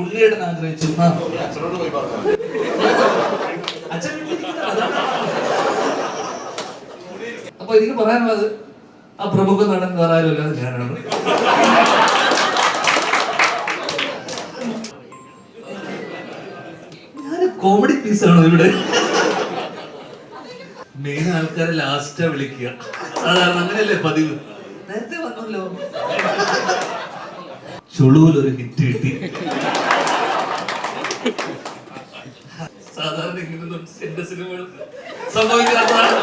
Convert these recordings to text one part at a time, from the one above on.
ഉണ്ണിയേട്ടൻ ആഗ്രഹിച്ചു. അപ്പൊ എനിക്ക് പറയാനുള്ളത് ആ പ്രമുഖ നടൻ വേറെ ആരും ഞാനാണ്. ഞാൻ കോമഡി പീസാണോ ഇവിടെ? മെയിൻ ആൾക്കാരെ ലാസ്റ്റാ വിളിക്കുക. സാധാരണ അങ്ങനെയല്ലേ പതിവ്? നേരത്തെ വന്നല്ലോ. ചുളുവിൽ ഒരു ഹിറ്റ് കിട്ടി. സാധാരണ എന്റെ സിനിമകൾക്ക് സംഭവിക്കാത്തതാണ്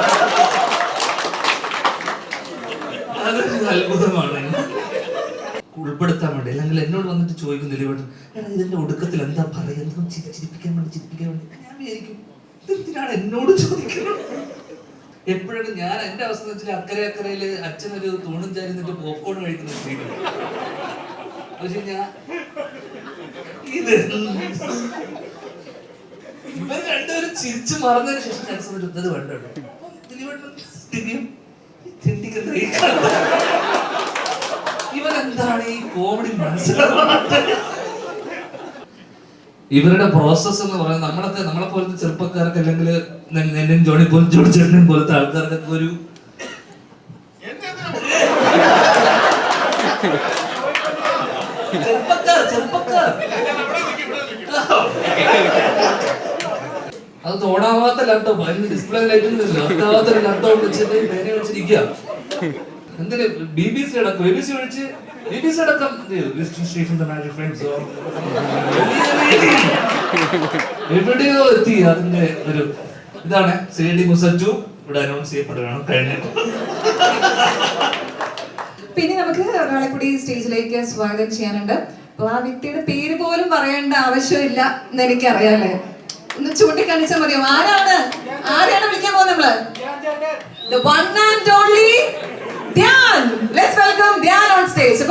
അത്ഭുതമാണ്. ഉൾപ്പെടുത്താൻ വേണ്ടി അല്ലെങ്കിൽ എന്നോട് വന്നിട്ട് ചോദിക്കുന്നില്ല ഇവിടെ ഇതിന്റെ ഒടുക്കത്തിൽ എന്താ പറയുക എന്തും ചിരിപ്പിക്കാൻ വേണ്ടി ചിരിപ്പിക്കാൻ വേണ്ടി. ഞാൻ വിചാരിക്കും എന്നോട് ചോദിക്കുന്നത്? എപ്പോഴും ഞാൻ എന്റെ അവസ്ഥ വെച്ചാൽ അക്കരെ അക്കരയിൽ അച്ഛനൊരു തൂണും ചാരി നിന്നിട്ട് പോപ്കോൺ കഴിക്കുന്ന സീനുണ്ട് പക്ഷെ ഞാൻ ഇത് ഇവർ രണ്ടുപേരും ചിരിച്ചു മറന്നതിന് ശേഷം ഞാൻ സമയത്ത് ഇത് വേണ്ടോ ഇവൻ എന്താണ് ഈ കോമഡി മനസ്സിലാവാത്തത്? ഇവരുടെ പ്രോസസ്സ് എന്ന് പറയുന്നത് നമ്മളൊക്കെ നമ്മളെ പോലത്തെ ചെറുപ്പക്കാർക്ക് അല്ലെങ്കിൽ എന്നെ ജോണി പോലും ജോണി ചേട്ടനെയും പോലത്തെ ആൾക്കാർക്കൊക്കെ ഒരു ചെറുപ്പക്കാർ ചെറുപ്പക്കാർ അത് തോടാവാത്ത ലാപ്ടോപ്പ് അതിന് ഡിസ്പ്ലേ ലൈറ്റ് അതാവാത്ത ഒരു ലാപ്ടോപ്പ് വെച്ചിട്ട് പേരെ വെച്ചിരിക്കുക എന്തിന്? ബി ബി സി അടക്കം. ബി ബി സി വിളിച്ച് ബി ബി സി അടക്കം എവിടെയോ എത്തി അതിന്റെ ഒരു ഇതാണ് സി ഡി മുസജു ഇവിടെ അനൗൺസ് ചെയ്യപ്പെടുകയാണ്. കഴിഞ്ഞ. പിന്നെ നമുക്ക് ഒരാളെ കൂടി സ്റ്റേജിലേക്ക് സ്വാഗതം ചെയ്യാനുണ്ട്. അപ്പൊ ആ വ്യക്തിയുടെ പേര് പോലും പറയേണ്ട ആവശ്യമില്ല എന്ന് എനിക്കറിയാല്ലേ ഒന്ന് ചൂണ്ടിക്കാണിച്ചാൽ മതിയോ? ആരാണ്? ആരെയാണ് വിളിക്കാൻ പോകുന്നത് നമ്മൾ? Dhyan. Let's welcome Dhyan on stage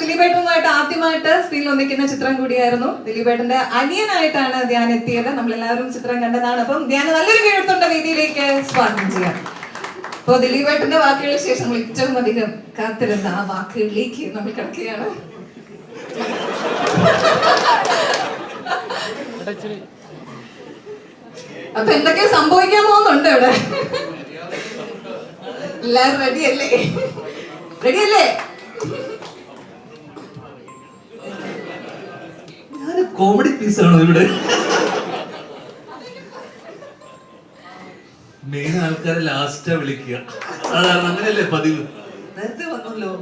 ദിലീപേട്ടനുമായിട്ട് ആദ്യമായിട്ട് സ്ക്രീനിൽ ഒന്നിക്കുന്ന ചിത്രം കൂടിയായിരുന്നു. ദിലീപേട്ടന്റെ അനിയനായിട്ടാണ് ധ്യാൻ എത്തിയത്. നമ്മൾ എല്ലാവരും ചിത്രം കണ്ടതാണ്. അപ്പം ധ്യാൻ നല്ലൊരു കീഴ്ത്തുണ്ട രീതിയിലേക്ക് സ്വാഗതം ചെയ്യാം. അപ്പൊ ദിലീപേട്ടന്റെ വാക്കുകൾക്ക് ശേഷം നമ്മൾ ഏറ്റവും അധികം കാത്തിരുന്ന ആ വാക്കുകളിലേക്ക് നമ്മൾ കിടക്കുകയാണ്. അപ്പൊ എന്തൊക്കെ സംഭവിക്കാൻ പോകുന്നുണ്ട് ഇവിടെ? എല്ലാരും റെഡി അല്ലേ? റെഡി അല്ലേ? ഞാൻ കോമഡി പീസാണോ ഇവിടെ? മെയിൻ ആൾക്കാരെ ലാസ്റ്റാ വിളിക്കുക. സാധാരണ അങ്ങനെയല്ലേ പതിവ്. നേരത്തെ വന്നല്ലോ.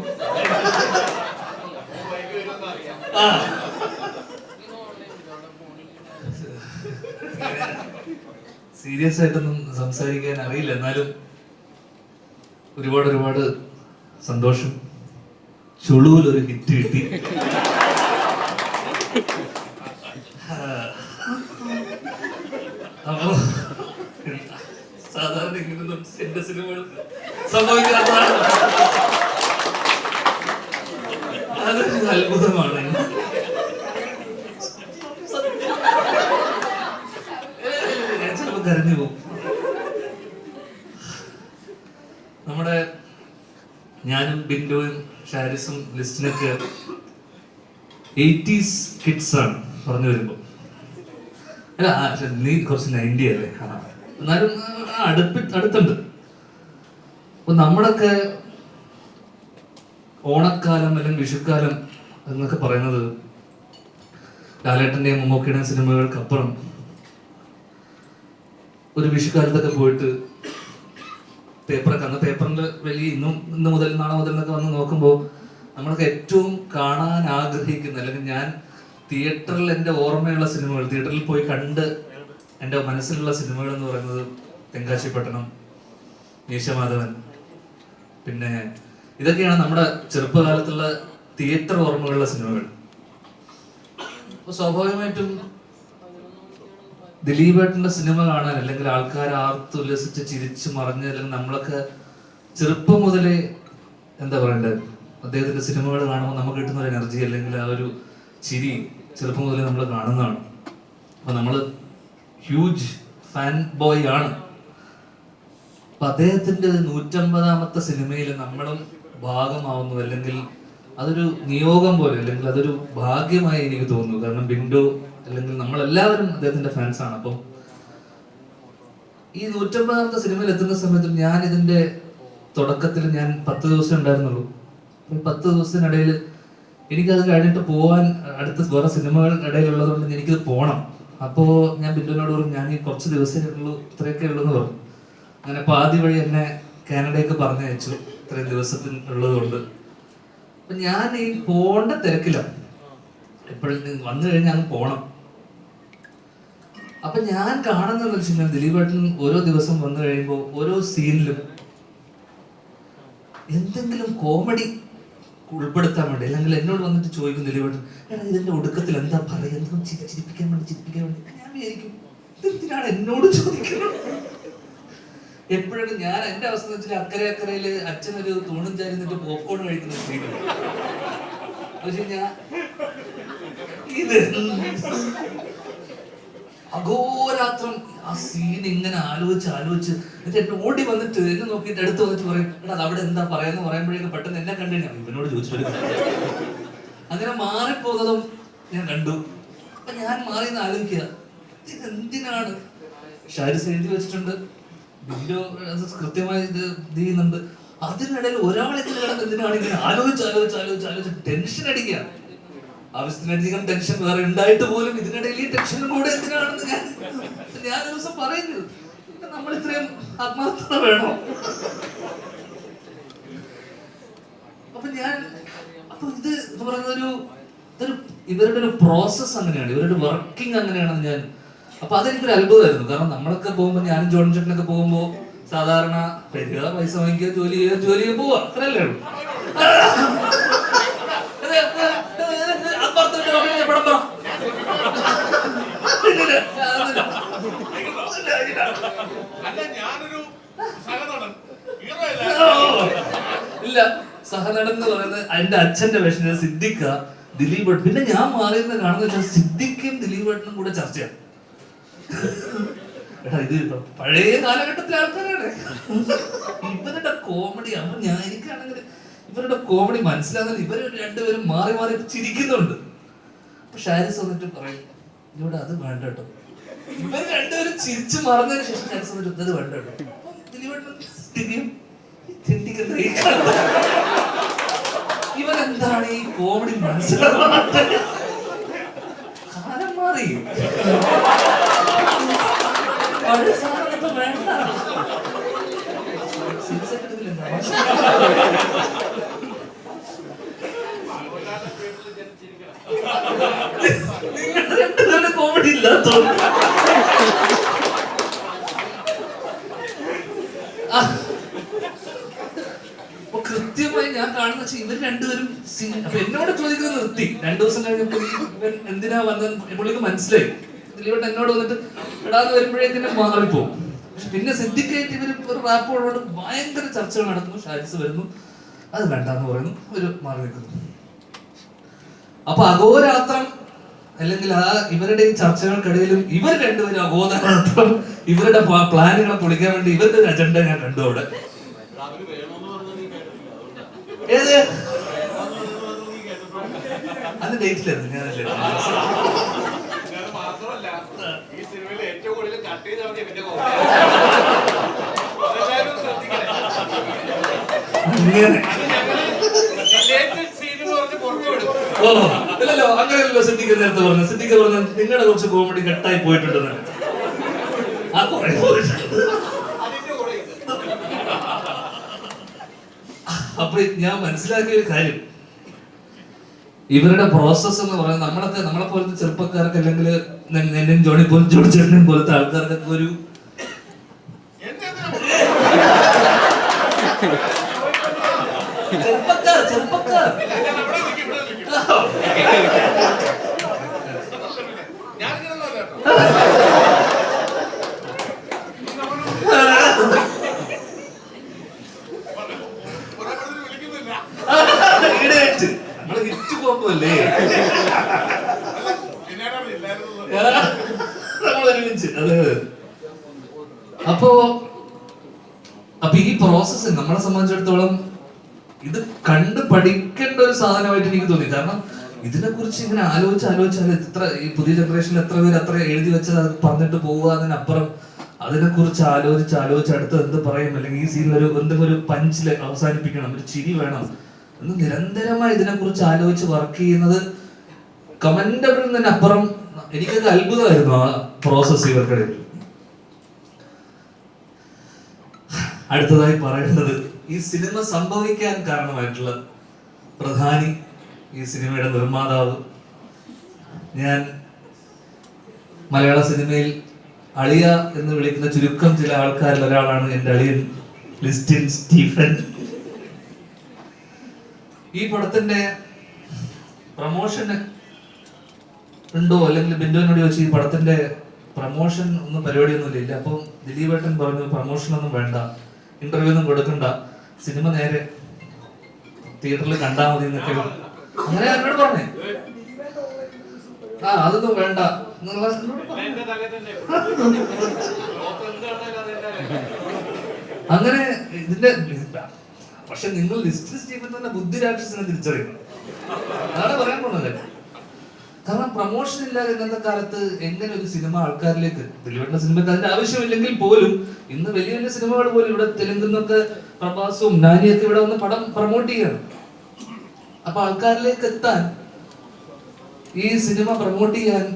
സീരിയസ് ആയിട്ടൊന്നും സംസാരിക്കാൻ അറിയില്ല. എന്നാലും ഒരുപാട് ഒരുപാട് സന്തോഷം. ചുളുവിൽ ഒരു ഹിറ്റ് കിട്ടി സാധാരണ ഇങ്ങനൊന്നും എന്റെ സിനിമകൾക്ക് സംഭവിക്കാത്തതാണ് അതൊരു അത്ഭുതമാണ്. കരഞ്ഞു പോകും. നമ്മുടെ ഞാനും ബിന്ദുവും ഷാരിസും ലിസ്റ്റിനൊക്കെ എയ്റ്റീസ് കിഡ്സ് ആണ് പറഞ്ഞു വരുമ്പോ. അല്ല നീ കുറച്ച് നയന്റി അല്ലേ. എന്നാലും അടുപ്പി അടുത്തുണ്ട്. അപ്പൊ നമ്മളൊക്കെ ഓണക്കാലം അല്ലെങ്കിൽ വിഷുക്കാലം എന്നൊക്കെ പറയുന്നത് ലാലേട്ടന്റെയും മമ്മൂക്കിയുടെയും സിനിമകൾക്കപ്പുറം ഒരു വിഷുക്കാലത്തൊക്കെ പോയിട്ട് പേപ്പറൊക്കെ അന്ന് പേപ്പറിന്റെ വലിയ ഇന്നും ഇന്ന് മുതൽ നാളെ മുതൽ എന്നൊക്കെ വന്ന് നോക്കുമ്പോൾ നമ്മളൊക്കെ ഏറ്റവും കാണാൻ ആഗ്രഹിക്കുന്ന അല്ലെങ്കിൽ ഞാൻ തിയേറ്ററിൽ എന്റെ ഓർമ്മയുള്ള സിനിമകൾ തിയേറ്ററിൽ പോയി കണ്ട് എന്റെ മനസ്സിലുള്ള സിനിമകൾ എന്ന് പറയുന്നത് തെങ്കാശിപ്പട്ടണം മീശമാധവൻ പിന്നെ ഇതൊക്കെയാണ് നമ്മുടെ ചെറുപ്പകാലത്തുള്ള തിയേറ്റർ ഓർമ്മകളുള്ള സിനിമകൾ. അപ്പോൾ സ്വാഭാവികമായിട്ടും ദിലീപേട്ടന്റെ സിനിമ കാണാൻ അല്ലെങ്കിൽ ആൾക്കാർ ആർത്തുല്ലസിച്ച് ചിരിച്ച് മറിഞ്ഞ് അല്ലെങ്കിൽ നമ്മളൊക്കെ ചെറുപ്പം മുതലേ എന്താ പറയണ്ടത് അദ്ദേഹത്തിന്റെ സിനിമകൾ കാണുമ്പോൾ നമുക്ക് കിട്ടുന്ന ഒരു എനർജി അല്ലെങ്കിൽ ആ ഒരു ചിരി ചെറുപ്പം മുതലേ നമ്മൾ കാണുന്നതാണ്. അപ്പൊ നമ്മൾ ഹ്യൂജ് ഫാൻ ബോയ് ആണ്. അപ്പൊ അദ്ദേഹത്തിന്റെ നൂറ്റമ്പതാമത്തെ സിനിമയിൽ നമ്മളും ഭാഗമാവുന്നു അല്ലെങ്കിൽ അതൊരു നിയോഗം പോലെ അല്ലെങ്കിൽ അതൊരു ഭാഗ്യമായി എനിക്ക് തോന്നുന്നു. കാരണം ബിൻഡോ അല്ലെങ്കിൽ നമ്മളെല്ലാവരും അദ്ദേഹത്തിന്റെ ഫാൻസ് ആണ്. അപ്പം ഈ നൂറ്റമ്പതാമത്തെ സിനിമയിൽ എത്തുന്ന സമയത്ത് ഞാൻ ഇതിന്റെ തുടക്കത്തിൽ ഞാൻ പത്ത് ദിവസം ഉണ്ടായിരുന്നുള്ളൂ. പത്ത് ദിവസത്തിനിടയിൽ എനിക്കത് കഴിഞ്ഞിട്ട് പോകാൻ അടുത്ത വേറെ സിനിമകൾ ഇടയിലുള്ളതുകൊണ്ട് എനിക്കത് പോകണം അപ്പോൾ ഞാൻ ബിന്ദുവിനോട് പറഞ്ഞു ഞാൻ ഈ കുറച്ച് ദിവസമേ ഉള്ളൂ ഇത്രയൊക്കെ ഉള്ളൂ എന്ന് പറഞ്ഞു. അങ്ങനെ പാതി വഴി എന്നെ കാനഡയ്ക്ക് പറഞ്ഞയച്ചു. ഇത്രയും ദിവസത്തിന് ഉള്ളത് കൊണ്ട് അപ്പൊ ഞാൻ ഈ പോണ്ട തിരക്കിലാണ് എപ്പോഴും വന്നു കഴിഞ്ഞാൽ പോകണം അപ്പൊ ഞാൻ കാണുന്നതെന്ന് വെച്ച് കഴിഞ്ഞാൽ ദിലീപേട്ടൻ ഓരോ ദിവസം വന്നു കഴിയുമ്പോൾ ഓരോ സീനിലും എന്തെങ്കിലും കോമഡി ഉൾപ്പെടുത്താൻ വേണ്ടി അല്ലെങ്കിൽ എന്നോട് വന്നിട്ട് ചോദിക്കും ദിലീപേട്ടൻ എടാ ഇതിന്റെ ഒടുക്കത്തിൽ എന്താ പറയുക എന്താ ചിരിപ്പിക്കാൻ വേണ്ടി ചിരിപ്പിക്കാൻ വേണ്ടി? ഞാൻ വിചാരിക്കും ഇതെന്തിനാണ് എന്നോട് ചോദിക്കുന്നത്? എപ്പോഴും ഞാൻ എന്റെ അവസ്ഥ എന്ന് വെച്ചാൽ അക്കരെ അക്കരയിൽ അച്ഛനൊരു തൂണും ചാരി പോപ്കോൺ കഴിക്കുന്ന ഞാൻ ഇത് അഘോരാത്രം ആ സീൻ ഇങ്ങനെ ആലോചിച്ച് ആലോചിച്ച് എന്നിട്ട് എന്നെ ഓടി വന്നിട്ട് എന്നെ നോക്കിട്ട് അടുത്ത് വന്നിട്ട് പറയും എടാ അവിടെ എന്താ പറയാന്ന് പറയുമ്പോഴേക്കും പെട്ടെന്ന് എന്നെ കണ്ടു ഞാൻ ഇവനോട് ചോദിച്ചു അങ്ങനെ മാറിപ്പോകുന്നതും ഞാൻ കണ്ടു. അപ്പൊ ഞാൻ മാറി എന്ന് ആലോചിക്കുക. എന്തിനാണ്? ഷാരിസ് എഴുതി വെച്ചിട്ടുണ്ട്. അത് കൃത്യമായി ഇത് ചെയ്യുന്നുണ്ട്. അതിനിടയിൽ ഒരാളെ കിടന്ന് ഇങ്ങനെ ആലോചിച്ച് ആലോചിച്ച് ആലോചിച്ച് ആലോചിച്ച് ടെൻഷൻ അടിക്കുക. ആവശ്യത്തിനധികം ടെൻഷൻ വേറെ ഉണ്ടായിട്ട് പോലും ഇതിനിടയിൽ ഈ ടെൻഷനും കൂടെ എന്തിനാണെന്ന് ഞാൻ ഞാൻ ദിവസം പറയുന്നത് നമ്മൾ ഇത്രയും ആത്മാർത്ഥത വേണോ? അപ്പൊ ഞാൻ അപ്പൊ ഇത് എന്ന് പറയുന്നത് ഒരു ഇതൊരു ഇവരുടെ ഒരു പ്രോസസ് അങ്ങനെയാണ്. ഇവരുടെ വർക്കിംഗ് അങ്ങനെയാണെന്ന് ഞാൻ അപ്പൊ അതെനിക്കൊരു അത്ഭുതമായിരുന്നു കാരണം നമ്മളൊക്കെ പോകുമ്പോൾ ഞാനും ജോൺ ചേട്ടനൊക്കെ പോകുമ്പോൾ സാധാരണ വരിക പൈസ വാങ്ങിക്കുക ജോലി ചെയ്യുക ജോലി ചെയ്യുക പോവുക അത്രയല്ലേ ഉള്ളൂ. ഇല്ല, സഹനടൻ. എന്ന് പറയുന്നത് എന്റെ അച്ഛന്റെ വേഷം. സിദ്ദിഖ ദിലീപ് ഭട്ട് പിന്നെ ഞാൻ മാറിയെന്ന് കാണുന്ന വെച്ചാൽ സിദ്ദിഖും ദിലീപ് ഏട്ടനും കൂടെ ചർച്ചയാണ്. എടാ ഇത് പഴയ കാലഘട്ടത്തിലെ ആൾക്കാരാണ്. ഇവരുടെ കോമഡി അമ്മ ഞാൻ എനിക്കാണെങ്കിൽ ഇവരുടെ കോമഡി മനസ്സിലാകുന്നത് ഇവർ രണ്ടുപേരും മാറി മാറി ചിരിക്കുന്നുണ്ട്. അപ്പൊ ഷാരിസ് വന്നിട്ട് പറയും ഇവിടെ അത് വേണ്ട കേട്ടോ. ഇവർ രണ്ടുപേരും ചിരിച്ചു മറന്നതിന് ശേഷം ഷാരിസ് വന്നിട്ട് ഇത് വേണ്ട കേട്ടോ. ഇവരെന്താണ് ഈ കോമഡി മനസ്സിലാവാത്തത് കാലം മാറി പഴയ സാധനം ഇപ്പൊ വേണ്ട Serious ആയിട്ട് ഇതിലെന്താ? നിങ്ങൾ കോമഡി. അപ്പൊ കൃത്യമായി ഞാൻ കാണുന്ന വെച്ചാൽ ഇവർ രണ്ടുപേരും അപ്പൊ എന്നോട് ചോദിക്കുന്നത് നിർത്തി രണ്ടു ദിവസം കഴിഞ്ഞപ്പോൾ എന്തിനാ വന്നത് പുള്ളിക്ക് മനസ്സിലായി ദിലീപേട്ടൻ എന്നോട് വന്നിട്ട് എടാന്ന് വരുമ്പോഴേക്കും മാറിപ്പോകും പിന്നെ സിദ്ധിക്കായിട്ട് ഇവർ ഒരു റാപ്പ് ഉള്ളതുകൊണ്ട് ഭയങ്കര ചർച്ചകൾ നടത്തുന്നു ഷാരിസ് വരുന്നു. അത് വേണ്ടെന്ന് പറയുന്നു. ഒരു മാറി നിൽക്കുന്നു. അപ്പൊ അഘോരാത്രം അല്ലെങ്കിൽ ആ ഇവരുടെ ഈ ചർച്ചകൾക്കിടയിലും ഇവർ രണ്ടുപേരും അഘോരാത്രം ഇവരുടെ പ്ലാ- പ്ലാനുകളെ പൊളിക്കാൻ വേണ്ടി ഇവരുടെ ഒരു അജണ്ട ഞാൻ കണ്ടു അവിടെ. ഏത്? അത് ഡേറ്റിലായിരുന്നു ഞാനല്ലേ? ഇല്ലല്ലോ അങ്ങനെയല്ലോ സിദ്ധിക്ക് നേരത്തെ പറഞ്ഞു സിദ്ധിക്ക് പറഞ്ഞു നിങ്ങളുടെ കുറച്ച് കോമഡി കട്ടായി പോയിട്ടുണ്ടെന്ന്. ആ കുറെ. അപ്പൊ ഞാൻ മനസ്സിലാക്കിയ ഒരു കാര്യം. ഇവരുടെ പ്രോസസ്സ് എന്ന് പറയുന്നത് നമ്മളൊക്കെ നമ്മളെ പോലത്തെ ചെറുപ്പക്കാർക്ക് അല്ലെങ്കിൽ എന്നെയും ജോണി പോലും ജോണി ചേട്ടനെയും പോലത്തെ ആൾക്കാർക്കൊക്കെ ഒരു ചെറുപ്പക്കാർ ചെറുപ്പക്കാർ ഞാൻ അവിടെ നിൽക്കും, ഇവിടെ നിൽക്കും. ഞാനിങ്ങനെ കേട്ടോ കുറെ പേര് വിളിക്കുന്നില്ല ഈടായിട്ട് നമ്മൾ അതെ. അപ്പോ അപ്പൊ ഈ പ്രോസസ്സ് നമ്മളെ സംബന്ധിച്ചിടത്തോളം ഇത് കണ്ട് പഠിക്കേണ്ട ഒരു സാധനമായിട്ട് എനിക്ക് തോന്നി. കാരണം ഇതിനെ കുറിച്ച് ഇങ്ങനെ ആലോചിച്ച് ആലോചിച്ചാൽ ഇത്ര ഈ പുതിയ ജനറേഷനിൽ എത്ര പേര് അത്ര എഴുതി വെച്ചത് പറഞ്ഞിട്ട് പോവുക അതിനപ്പുറം അതിനെ കുറിച്ച് ആലോചിച്ച് ആലോചിച്ച് അടുത്ത് എന്ത് പറയും? അല്ലെങ്കിൽ ഈ സീനിൽ ഒരു എന്തെങ്കിലും ഒരു പഞ്ചിൽ അവസാനിപ്പിക്കണം. ഒരു ചിരി വേണം. എന്ന് നിരന്തരമായി ഇതിനെ കുറിച്ച് ആലോചിച്ച് വർക്ക് ചെയ്യുന്നത് കമന്റബിൾ നിന്ന് അപ്പുറം എനിക്കൊക്കെ അത്ഭുതമായിരുന്നു ആ പ്രോസസ് ഇവർക്കിടയിൽ. അടുത്തതായി പറയുന്നത് ഈ സിനിമ സംഭവിക്കാൻ കാരണമായിട്ടുള്ള പ്രധാനി ഈ സിനിമയുടെ നിർമ്മാതാവ്. ഞാൻ മലയാള സിനിമയിൽ അളിയ എന്ന് വിളിക്കുന്ന ചുരുക്കം ചില ആൾക്കാരിൽ ഒരാളാണ് എന്റെ അളിയൻ. ലിസ്റ്റിൻ സ്റ്റീഫൻ ഈ പടത്തിന്റെ പ്രമോഷന് ഉണ്ടോ? അല്ലെങ്കിൽ ബിന്ദുവിനോട് ചോദിച്ചു ഈ പടത്തിന്റെ പ്രമോഷൻ ഒന്നും പരിപാടിയൊന്നും ഇല്ല അപ്പം ദിലീപേട്ടൻ പറഞ്ഞു പ്രമോഷൻ ഒന്നും വേണ്ട. ഇന്റർവ്യൂ ഒന്നും കൊടുക്കണ്ട. സിനിമ നേരെ തിയേറ്ററിൽ കണ്ടാ മതി എന്നൊക്കെ അങ്ങനെ എന്നോട് പറഞ്ഞേ. ആ അതൊന്നും വേണ്ട. അങ്ങനെ ഇതിന്റെ പക്ഷെ നിങ്ങൾ ലിസ്റ്റ് സ്റ്റീഫൻ തന്നെ ബുദ്ധി രാക്ഷസിനെ തിരിച്ചറിയണം. അതാണ് പറയാൻ പോകുന്നത് കാരണം പ്രൊമോഷൻ ഇല്ലാതെ ഇന്നത്തെ കാലത്ത് എങ്ങനെ ഒരു സിനിമ ആൾക്കാരിലേക്ക് ദിലീപേട്ട സിനിമയ്ക്ക് അതിന്റെ ആവശ്യമില്ലെങ്കിൽ പോലും ഇന്ന് വലിയ വലിയ സിനിമകൾ പോലും ഇവിടെ തെലുങ്കുന്നൊക്കെ പ്രഭാസും നാനിയൊക്കെ ഇവിടെ വന്ന് പടം പ്രൊമോട്ട് ചെയ്യണം. അപ്പൊ ആൾക്കാരിലേക്ക് എത്താൻ ഈ സിനിമ പ്രൊമോട്ട് ചെയ്യാൻ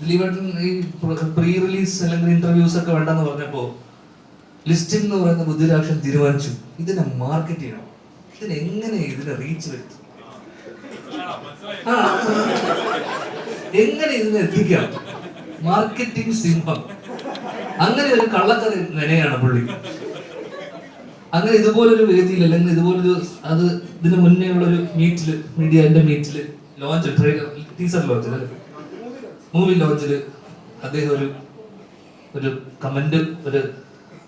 ദിലീപേട്ടൻ ഈ പ്രീ റിലീസ് അല്ലെങ്കിൽ ഇന്റർവ്യൂസ് ഒക്കെ വേണ്ടെന്ന് പറഞ്ഞപ്പോ ലിസ്റ്റിംഗ് എന്ന് പറയുന്ന ബുദ്ധിരാക്ഷൻ തീരുമാനിച്ചു. ഇതിനെ മാർക്കറ്റ് ചെയ്യണം. ഇതിനെ എങ്ങനെ ഇതിനെ റീച്ച് വരുത്തും. എങ്ങനെ ഇതിനെ എത്തിക്കാം? മാർക്കറ്റിംഗ് സിംഹം. അങ്ങനെ ഒരു കള്ളക്കഥ നിലയാണ് പുള്ളി. അങ്ങനെ ഇതുപോലൊരു വേദിയിൽ അല്ലെങ്കിൽ ഇതുപോലൊരു അത് ഇതിന് മുന്നേ ഉള്ള ഒരു മീറ്റിൽ മീഡിയന്റെ മീറ്റിൽ ലോഞ്ച് ടീസർ ലോഞ്ചിൽ അല്ലേ മൂവി ലോഞ്ചിൽ അദ്ദേഹം ഒരു ഒരു കമന്റ് ഒരു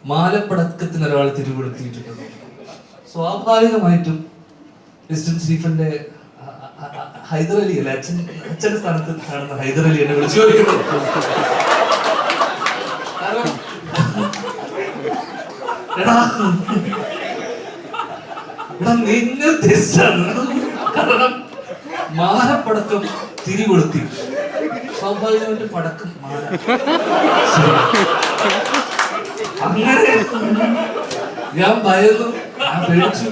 മാലപ്പടക്കത്തിന് ഒരാൾ തിരികൊടുത്തിയിട്ടുണ്ട് സ്വാഭാവികമായിട്ടും ക്രിസ്ത്യൻ സ്റ്റീഫന്റെ ഹൈദരലി അല്ലെ? അച്ഛൻ അച്ഛന്റെ സ്ഥാനത്ത് കാണുന്ന ഹൈദർ എന്നെ വിളിച്ചു ചോദിക്കുന്നു. കാരണം, മാലപ്പടക്കം തിരികൊളുത്തി സ്വാഭാവികമായിട്ട് പടക്കം മാല. അങ്ങനെ. ഞാൻ ഭയന്നു. ഞാൻ പേടിച്ചു.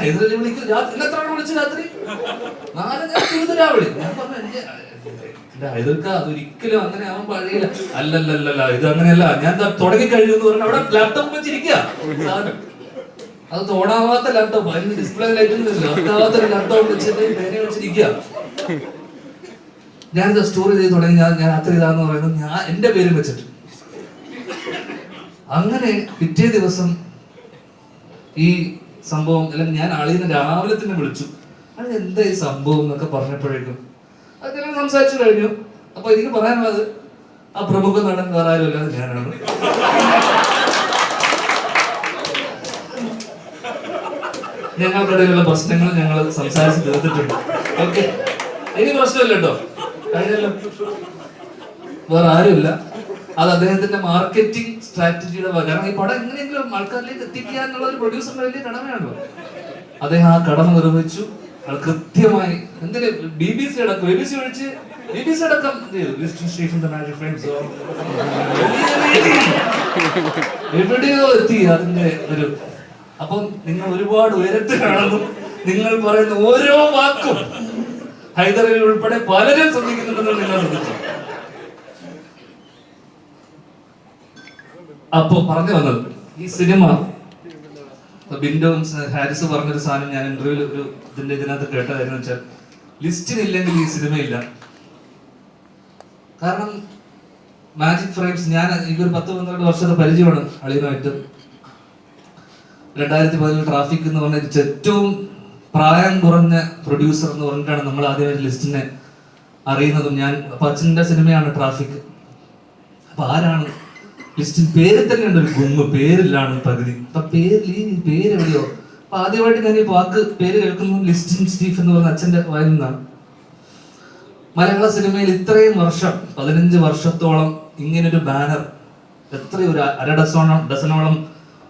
ഹൈദരലി വിളിക്കും ഞാൻ തവണ വിളിച്ചു രാത്രി? നാല് ഞാൻ തിരുവനന്തപുരം വിളി ഞാൻ പറഞ്ഞു ഹൈദർക്ക അതൊരിക്കലും അങ്ങനെ ആവാൻ പാടില്ല. അല്ലല്ലല്ല ഇത് അങ്ങനെയല്ല. ഞാൻ തുടങ്ങി കഴിഞ്ഞു എന്ന് പറഞ്ഞാൽ അവിടെ ലാപ്ടോപ്പ് വെച്ചിരിക്കുക അത് തോടാവാത്ത ലാപ്ടോപ്പ് അതിന് ഡിസ്പ്ലേ ലൈറ്റ് ലാപ്ടോപ്പ് വെച്ചിട്ട് പേന വെച്ചിരിക്കുക ഞാനിത് സ്റ്റോർ ചെയ്ത് തുടങ്ങി ഞാൻ ഞാൻ അത്ര ഇതാന്ന് പറയുന്നത് ഞാൻ എന്റെ പേരും വെച്ചിട്ട്. അങ്ങനെ പിറ്റേ ദിവസം ഈ സംഭവം അല്ലെങ്കിൽ ഞാൻ ആളിന്ന് രാവിലെ തന്നെ വിളിച്ചു. അത് എന്താ ഈ സംഭവം എന്നൊക്കെ പറഞ്ഞപ്പോഴേക്കും അത് ഞാൻ സംസാരിച്ചു കഴിഞ്ഞു. അപ്പൊ എനിക്ക് പറയാനുള്ളത് ആ പ്രമുഖ നടൻ വേറെ അല്ലാതെ ഞാനാണ്. ഞങ്ങൾക്കിടയിലുള്ള പ്രശ്നങ്ങൾ ഞങ്ങൾ സംസാരിച്ച് തീർത്തിട്ടുണ്ട്. ഓക്കെ ഇനി പ്രശ്നമില്ല കേട്ടോ കഴിഞ്ഞല്ലോ വേറെ ആരുമില്ല. അത് അദ്ദേഹത്തിന്റെ മാർക്കറ്റിംഗ് സ്ട്രാറ്റജിയുടെ. കാരണം ഈ പടം എങ്ങനെയെങ്കിലും ആൾക്കാരിലേക്ക് എത്തിക്കുക എന്നുള്ള ഒരു പ്രൊഡ്യൂസറിന്റെ വലിയ കടമയാണല്ലോ. അദ്ദേഹം ആ കടമ നിർവഹിച്ചു. കൃത്യമായി എന്തിന്? ബി ബി സി അടക്കം ബി ബി സി ഒഴിച്ച് ബി ബി സി അടക്കം എവിടെയോ എത്തി അതിന്റെ ഒരു അപ്പം നിങ്ങൾ ഒരുപാട് ഉയരത്തിലാണെന്നും നിങ്ങൾ പറയുന്ന ഓരോ വാക്കും ഹൈദരലി ഉൾപ്പെടെ പലരും ശ്രദ്ധിക്കുന്നുണ്ടെന്ന് നിങ്ങൾ ശ്രദ്ധിച്ചു? അപ്പൊ പറഞ്ഞു വന്നത് ഈ സിനിമ ബിൻഡോ ഹാരിസ് പറഞ്ഞൊരു സാധനം ഞാൻ ഇന്റർവ്യൂവിൽ ഒരു ഇതിന്റെ ഇതിനകത്ത് കേട്ട കാര്യം വെച്ചാൽ ലിസ്റ്റിനില്ലെങ്കിൽ ഈ സിനിമയില്ല. കാരണം മാജിക് ഫ്രെയിംസ് ഞാൻ എനിക്കൊരു പത്ത് പന്ത്രണ്ട് വർഷത്തെ പരിചയമാണ് അളിയുമായിട്ട് രണ്ടായിരത്തി പതിനേഴ് ട്രാഫിക് എന്ന് പറഞ്ഞ ഏറ്റവും പ്രായം കുറഞ്ഞ പ്രൊഡ്യൂസർ എന്ന് പറഞ്ഞിട്ടാണ് നമ്മൾ ആദ്യം ഒരു ലിസ്റ്റിനെ അറിയുന്നതും. ഞാൻ അപ്പൊ അച്ഛന്റെ സിനിമയാണ് ട്രാഫിക് അപ്പൊ ആരാണ്? ലിസ്റ്റിൽ പേര് തന്നെ ഉണ്ട് ഒരു ഗുമ്മ്. പേരിലാണ് പകുതി. അപ്പൊ പേരിൽ ഈ പേര് എവിടെയോ? അപ്പൊ ആദ്യമായിട്ട് ഞാൻ ഈ വാക്ക് പേര് കേൾക്കുന്നത് ലിസ്റ്റിൻ സ്റ്റീഫ് എന്ന് പറഞ്ഞ അച്ഛന്റെ വായിൽ നിന്നാണ്. മലയാള സിനിമയിൽ ഇത്രയും വർഷം പതിനഞ്ച് വർഷത്തോളം ഇങ്ങനൊരു ബാനർ എത്രയൊരു അര ഡസോണം ഡസനോളം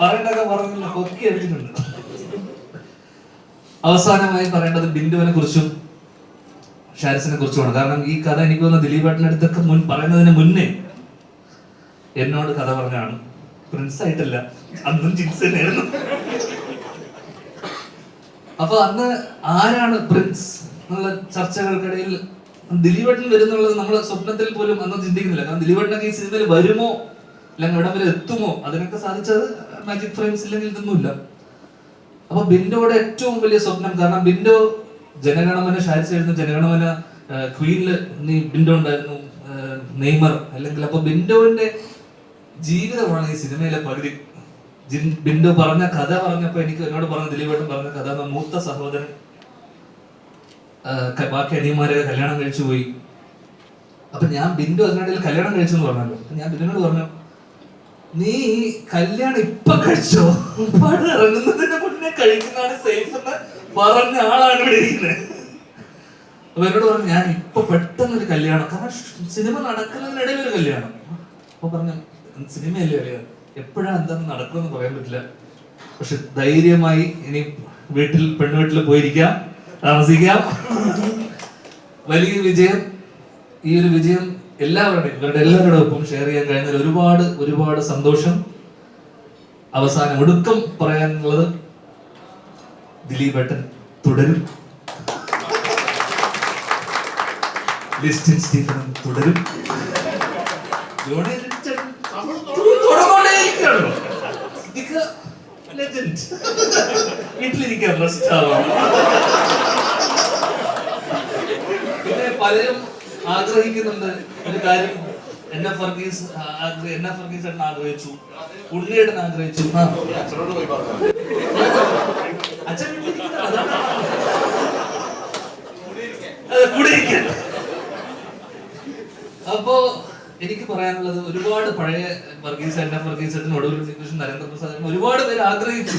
പറയേണ്ടതൊക്കെ പറഞ്ഞില്ല പൊക്കി അടിച്ചിട്ടുണ്ട് അവസാനമായി പറയേണ്ടത് ബിന്ദുവിനെ കുറിച്ചും ഷാരിസിനെ കുറിച്ചുമാണ്. കാരണം ഈ കഥ എനിക്ക് തോന്നുന്നു ദിലീപേട്ടന്റെ അടുത്തൊക്കെ മുൻ പറയുന്നതിന് മുന്നേ എന്നോട് കഥ പറഞ്ഞാണ്. പ്രിൻസ് ആയിട്ടല്ല അന്നും ജിൻസ് തന്നെയായിരുന്നു. അപ്പൊ അന്ന് ആരാണ് പ്രിൻസ് എന്നുള്ള ചർച്ചകൾക്കിടയിൽ ദിലീപേട്ടൻ വരുന്നുള്ളത് നമ്മൾ സ്വപ്നത്തിൽ പോലും അന്ന് ചിന്തിക്കുന്നില്ല. കാരണം ദിലീപേട്ടനൊക്കെ ഈ സിനിമയിൽ വരുമോ? അല്ലെങ്കിൽ ഇവിടം വരെ എത്തുമോ? അതിനൊക്കെ സാധിച്ചത് മാജിക് ഫ്രെയിംസ് ഇല്ലെങ്കിൽ ഇതൊന്നുമില്ല അപ്പൊ ബിൻഡോയുടെ ഏറ്റവും വലിയ സ്വപ്നം കാരണം ബിൻഡോ ജനഗണമന ഷാരിസ് എഴുതുന്ന ജനഗണമന ക്വീനിൽ നീ ബിൻഡോ ഉണ്ടായിരുന്നു നെയ്മർ അല്ലെങ്കിൽ അപ്പൊ ബിന്ദുവിന്റെ ജീവിതമാണ് ഈ സിനിമയിലെ പകുതി. ബിന്ദു പറഞ്ഞ കഥ പറഞ്ഞപ്പോ എനിക്ക് എന്നോട് പറഞ്ഞ ദിലീപേട്ടൻ പറഞ്ഞ കഥ മൂത്ത സഹോദരൻ ബാക്കി അനിയന്മാരെ കല്യാണം കഴിച്ചു പോയി. അപ്പൊ ഞാൻ ബിന്ദു അതിനിടയിൽ കല്യാണം കഴിച്ചെന്ന് പറഞ്ഞല്ലോ. ഞാൻ ബിന്ദുവിനോട് പറഞ്ഞു നീ കല്യാണം ഇപ്പൊ കഴിച്ചോ? പടം മുന്നേ കഴിക്കുന്നതാണ് സേഫ് എന്ന് പറഞ്ഞ ആളാണ് ഇവിടെ ഇരിക്കുന്നത്. അപ്പൊ എന്നോട് പറഞ്ഞു ഞാൻ ഇപ്പൊ പെട്ടെന്ന് ഒരു കല്യാണം. കാരണം സിനിമ നടക്കുന്നതിനിടയിൽ ഒരു കല്യാണം. അപ്പൊ പറഞ്ഞു സിനിമയല്ലേ അറിയാം എപ്പോഴാണ് എന്തെന്ന് നടക്കുമെന്ന് പറയാൻ പറ്റില്ല. പക്ഷെ ധൈര്യമായി ഇനി വീട്ടിൽ പെണ്ണുവീട്ടിൽ പോയിരിക്കാം താമസിക്കാം. വലിയ വിജയം ഈ ഒരു വിജയം എല്ലാവരുടെയും ഇവരുടെ എല്ലാവരുടെ ഒപ്പം ഷെയർ ചെയ്യാൻ കഴിഞ്ഞാൽ ഒരുപാട് ഒരുപാട് സന്തോഷം. അവസാനം ഒടുക്കം പറയാനുള്ളത് ദിലീപ് ഏട്ടൻ തുടരും. ലിസ്റ്റിൻ സ്റ്റീഫനും തുടരും. ജോണി. വീട്ടിലിരിക്കാൻ റെസ്റ്റ് ആവാം പിന്നെ പലരും ആഗ്രഹിക്കുന്നുണ്ട്. ഒരു കാര്യം എന്നെ ഫർഗീസ് എന്നെ ഫർഗീസ് ചേട്ടൻ ആഗ്രഹിച്ചു. ഉണ്ണിയേട്ടൻ ആഗ്രഹിച്ചു. അച്ഛനോട് പോയി പറഞ്ഞു അച്ഛൻ. അപ്പോ എനിക്ക് പറയാനുള്ളത് ഒരുപാട് പഴയ വർഗീസ് എന്നെ വർഗീസ് ചേട്ടൻ ഒടുവിൽ ശ്രീകൃഷ്ണൻ നരേന്ദ്രപ്രസാദ് ഒരുപാട് പേര് ആഗ്രഹിച്ചു.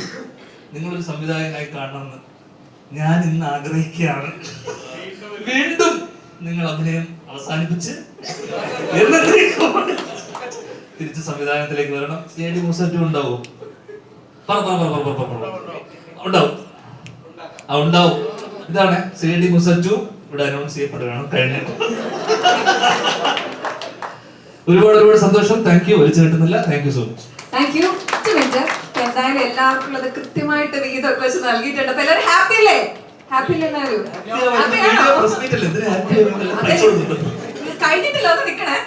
നിങ്ങളൊരു സംവിധായകനായി കാണണമെന്ന്. ഞാൻ ഇന്ന് ആഗ്രഹിക്കുകയാണ്. വീണ്ടും നിങ്ങൾ അഭിനയം അവസാനിപ്പിച്ച് തിരിച്ച് സംവിധാനത്തിലേക്ക് വരണം. എ ഡി മൂസറ്റും ഉണ്ടാവും. ഉണ്ടാവും ഉണ്ടാവും. ഇതാണ് സി ഡി ഇവിടെ അനൗൺസ് ചെയ്യപ്പെടുകയാണ്. കഴിഞ്ഞ ഒരുപാട് ഒരുപാട് സന്തോഷം. താങ്ക് യു വലിച്ചു കിട്ടുന്നില്ല. Thank you so much thank you എന്തായാലും എല്ലാവർക്കും ഉള്ളത് കൃത്യമായിട്ട് വീതമൊക്കെ വെച്ച് നൽകിയിട്ടുണ്ട്. അപ്പൊ എല്ലാവരും ഹാപ്പി അല്ലേ? കഴിഞ്ഞിട്ടില്ല ഒന്ന് നിക്കണേ.